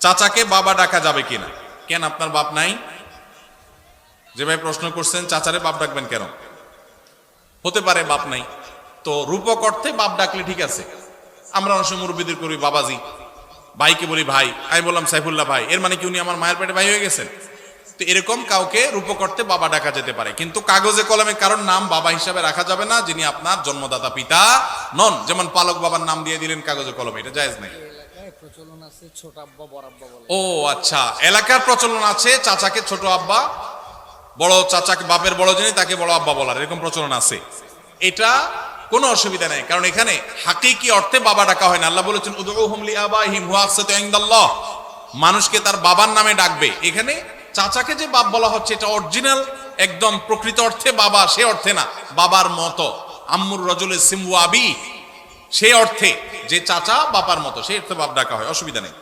চাচাকে বাবা ডাকা যাবে কিনা? কেন আপনার বাপ নাই? যে ভাই প্রশ্ন করছেন, চাচারে বাপ ডাকবেন কেন? হতে পারে বাপ নাই। তো রূপক অর্থে বাপ ডাকলে ঠিক আছে। আমরা অনেক সময় মুরব্বীদের করি, বাবাজি। ভাইকে বলি, ভাই। আমি বললাম, সাইফুল্লাহ ভাই। এর মানে কি উনি আমার মায়ের পেটে ভাই হয়ে গেছেন? তো এরকম কাউকে রূপক অর্থে বাবা ডাকা যেতে পারে। কিন্তু কাগজে কলমে কারোর নাম বাবা হিসাবে রাখা যাবে না, যিনি আপনার জন্মদাতা পিতা নন। যেমন পালক বাবার নাম দিয়ে দিলেন কাগজে কলমে, এটা জায়েজ নাই। ও আচ্ছা। এলাকার প্রচলন আছে, চাচাকে ছোট আব্বা, বড় চাচাকে, বাপের বড় যিনি, তাকে বড় আব্বা বলার, এরকম প্রচলন আছে। এটা কোনো অসুবিধা নেই, কারণ এখানে হাকিকি অর্থে বাবা ডাকা হয় না। আল্লাহ বলেছেন উদউহুম লিআবাইহিম হুয়া আকসাতু ইনদাল্লাহ। মানুষকে তার বাবার নামে ডাকবে। এখানে চাচাকে যে বাপ বলা হচ্ছে, এটা অরিজিনাল, একদম প্রকৃত অর্থে বাবা, সে অর্থে না, বাবার মতো। আম্মুর রজুলের সিমু আবি সে অর্থে যে চাচা বাপার মতো সেই অর্থে বাপ ডাকা হয় অসুবিধা নেই।